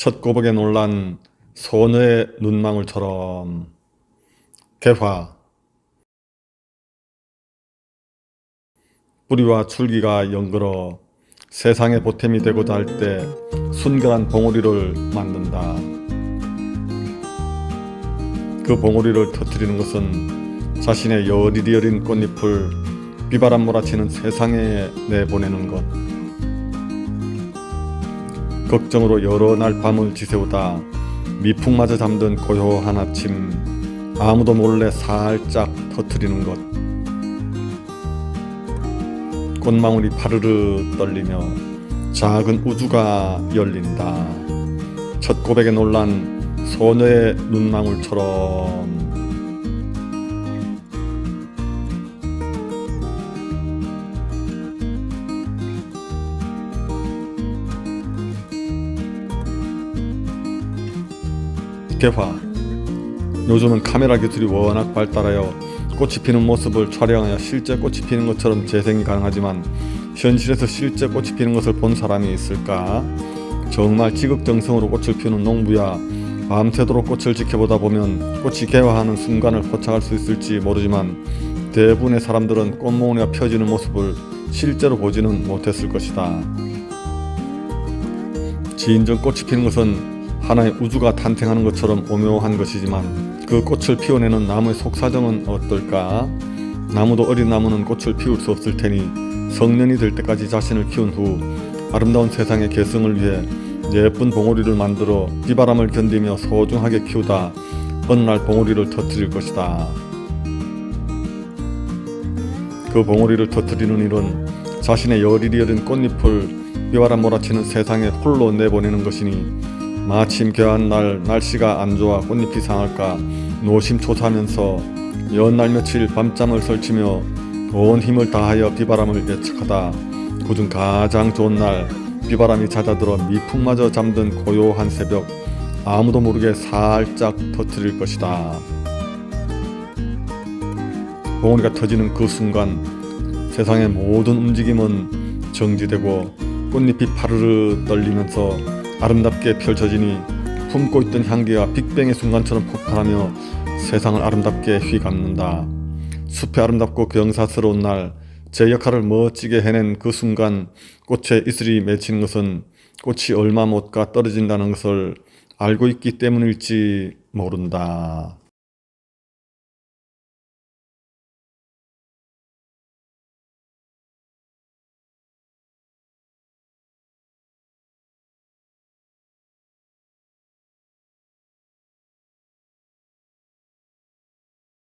첫 고백에 놀란 소녀의 눈망울처럼 개화 뿌리와 줄기가 연걸어 세상의 보탬이 되고자 할 때 순결한 봉우리를 만든다. 그 봉우리를 터뜨리는 것은 자신의 여리리 어린 꽃잎을 비바람 몰아치는 세상에 내보내는 것. 걱정으로 여러 날 밤을 지새우다 미풍마저 잠든 고요한 아침 아무도 몰래 살짝 터뜨리는 것. 꽃망울이 파르르 떨리며 작은 우주가 열린다. 첫 고백에 놀란 소녀의 눈망울처럼 개화 요즘은 카메라 기술이 워낙 발달하여 꽃이 피는 모습을 촬영하여 실제 꽃이 피는 것처럼 재생이 가능하지만 현실에서 실제 꽃이 피는 것을 본 사람이 있을까? 정말 지극정성으로 꽃을 피우는 농부야 밤새도록 꽃을 지켜보다 보면 꽃이 개화하는 순간을 포착할 수 있을지 모르지만 대부분의 사람들은 꽃몽우리가 펴지는 모습을 실제로 보지는 못했을 것이다. 진정 꽃이 피는 것은 하나의 우주가 탄생하는 것처럼 오묘한 것이지만 그 꽃을 피워내는 나무의 속사정은 어떨까? 나무도 어린 나무는 꽃을 피울 수 없을 테니 성년이 될 때까지 자신을 키운 후 아름다운 세상의 개성을 위해 예쁜 봉오리를 만들어 비바람을 견디며 소중하게 키우다 어느 날 봉오리를 터뜨릴 것이다. 그 봉오리를 터뜨리는 일은 자신의 여리리 어린 꽃잎을 비바람 몰아치는 세상에 홀로 내보내는 것이니 마침 개한 날 날씨가 안 좋아 꽃잎이 상할까 노심초사하면서 연날 며칠 밤잠을 설치며 온 힘을 다하여 비바람을 예측하다 그중 가장 좋은 날 비바람이 잦아들어 미풍마저 잠든 고요한 새벽 아무도 모르게 살짝 터뜨릴 것이다. 봉우리가 터지는 그 순간 세상의 모든 움직임은 정지되고 꽃잎이 파르르 떨리면서 아름답게 펼쳐지니 품고 있던 향기가 빅뱅의 순간처럼 폭발하며 세상을 아름답게 휘감는다. 숲이 아름답고 경사스러운 날, 제 역할을 멋지게 해낸 그 순간 꽃에 이슬이 맺히는 것은 꽃이 얼마 못 가 떨어진다는 것을 알고 있기 때문일지 모른다.